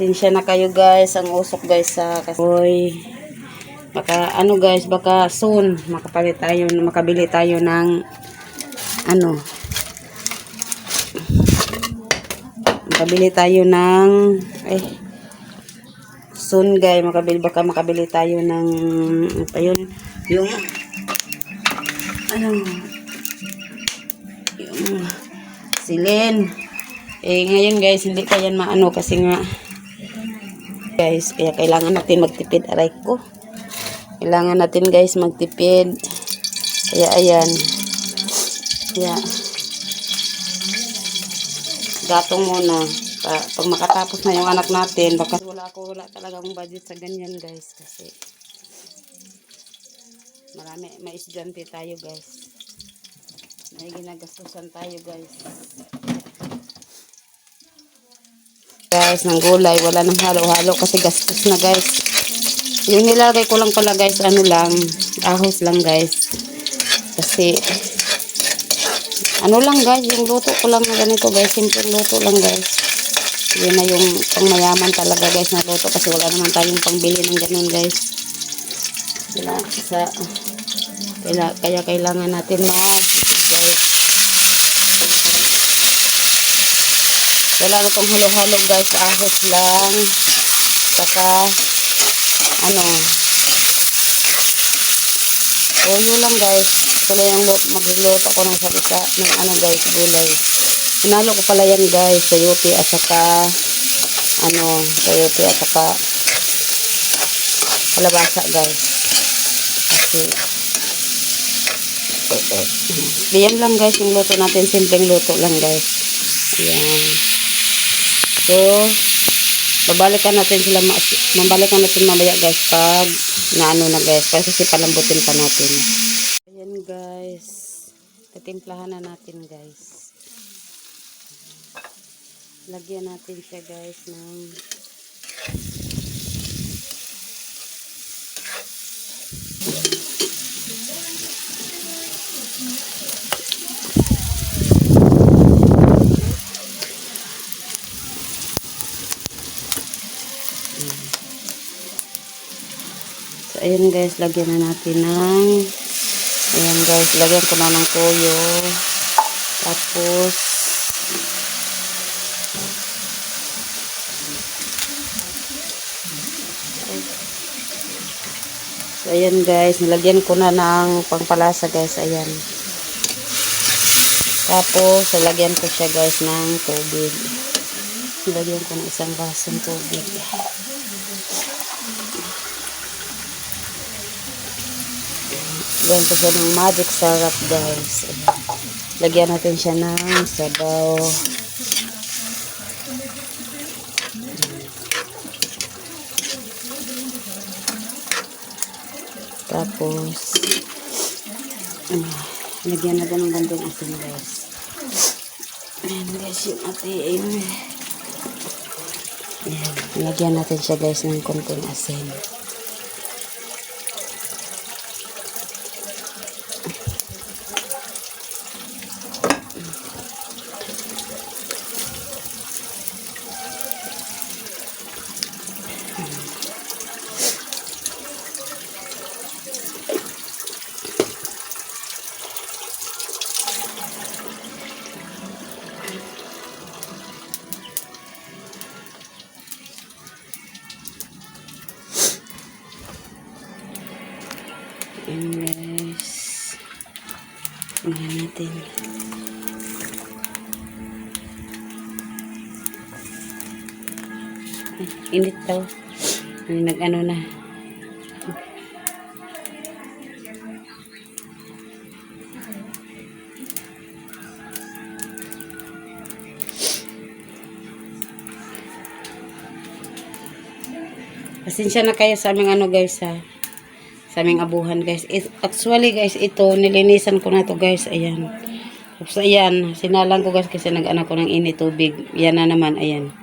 Sinsya na kayo guys, ang usok guys sa kasoy. Baka ano guys, baka soon makapalit tayo, makabili tayo ng ano. Makabili tayo ng eh soon guys, makabili baka makabili tayo ng ano yun, yung ano yung silin. Eh ngayon guys, hindi pa yan maano kasi nga guys, kaya kailangan natin magtipid aray ko. Kailangan natin guys magtipid. Kaya ayan. Kaya gatong muna. Pa, pag makatapos na yung anak natin, baka wala ako, wala talagang budget sa ganyan guys. Kasi marami, may estudyante tayo guys. May ginagastusan tayo guys. Guys, ng gulay, wala nang halo-halo kasi gastos na guys. Yung nilagay ko lang pala guys, ano lang, ahos lang guys. Kasi, ano lang guys, yung luto ko lang na ganito guys, simple luto lang guys. Yun na yung pangmayaman talaga guys na luto kasi wala naman tayong pangbili ng ganun guys. Kaya, sa, kaya, kaya kailangan natin mag, guys, wala na itong halo-halo guys, ahos lang. Saka, ano, Ulo lang guys. Lang yung lut- magluluto ko ng salita ng ano guys, gulay. Inalo ko pala yan guys, sayote at saka ano, sayote at saka kalabasa guys. Kasi Diyan lang guys yung luto natin, simpleng luto lang guys. Ayan. So, babalikan natin sila, mabalikan natin mamaya guys pag naano na guys, kasi palambutin pa natin. Ayan guys, tatimplahan na natin guys. Lagyan natin siya guys ng ayan guys, lagyan na natin ng ayan guys, lagyan ko na ng toyo. Tapos So, ayan guys, nilagyan ko na ng pangpalasa guys, ayan. Tapos, lagyan ko siya guys ng tubig. Nilagyan ko ng isang basong tubig. Lagyan ko siya ng magic syrup guys. Lagyan natin siya ng sabaw. Tapos, ah, lagyan natin ng gandong asin guys. Ayan guys, yung atin. Ayan, lagyan natin siya guys ng konting asin. Ayan guys. Tingnan natin. Ay, init daw. Ay, nag-ano na. Pasensya na kayo sa aming ano guys ha. Sa aming abuhan guys. It, actually guys ito nilinisan ko na to guys. Ayan. Tapos ayan. Sinalang ko guys kasi nag-anak ko ng init tubig. Yan na naman. Ayan.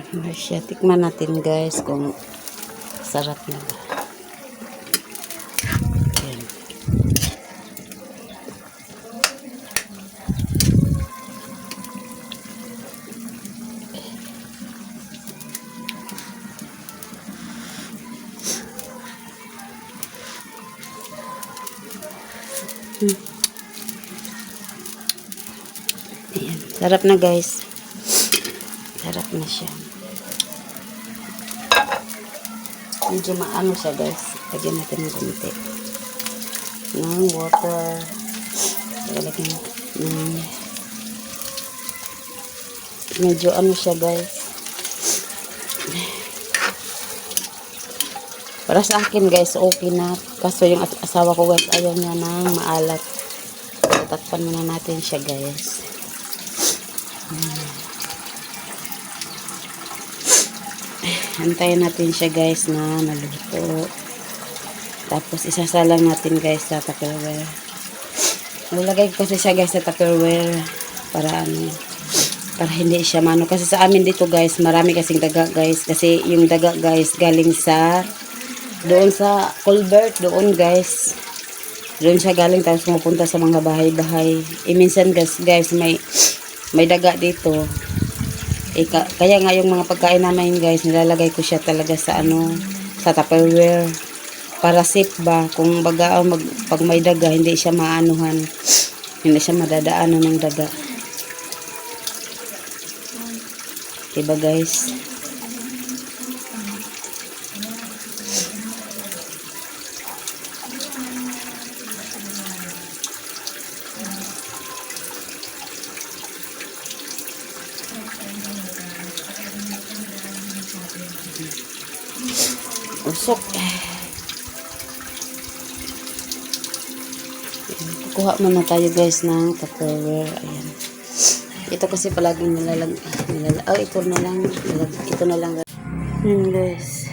Ano siya. Tikman natin guys kung sarap na ba. Ayan. Ayan. Sarap na guys. Sarap na siya. Medyo maano siya guys. Lagyan natin ng konti. Ng water. Lagyan natin ng medyo ano siya guys. Para sa akin guys, okay na. Kaso yung as- asawa ko guys, ayaw niya ng maalat. Takpan muna natin siya guys. Antayin natin siya guys na naluto. Tapos isasalang natin guys sa tupperware. Nalagay ko kasi siya guys sa tupperware para ano para hindi siya mano. Kasi sa amin dito guys marami kasing daga guys. Kasi yung daga guys galing sa doon sa culvert doon guys. Doon siya galing tapos pumunta sa mga bahay-bahay. Eh minsan guys guys may may daga dito eh, ka- kaya nga yung mga pagkain namin guys, nilalagay ko siya talaga sa ano, sa Tupperware. Para safe ba, kung baga oh, mag, pag may daga, hindi siya maanuhan. Hindi siya madadaanan ng daga. Diba guys? Usok. Ayan, Kukuha muna tayo guys ng Tupperware. Ayan. Ito kasi palaging nilalag... nilalag oh, ito na lang. Ito na lang. Hmm guys.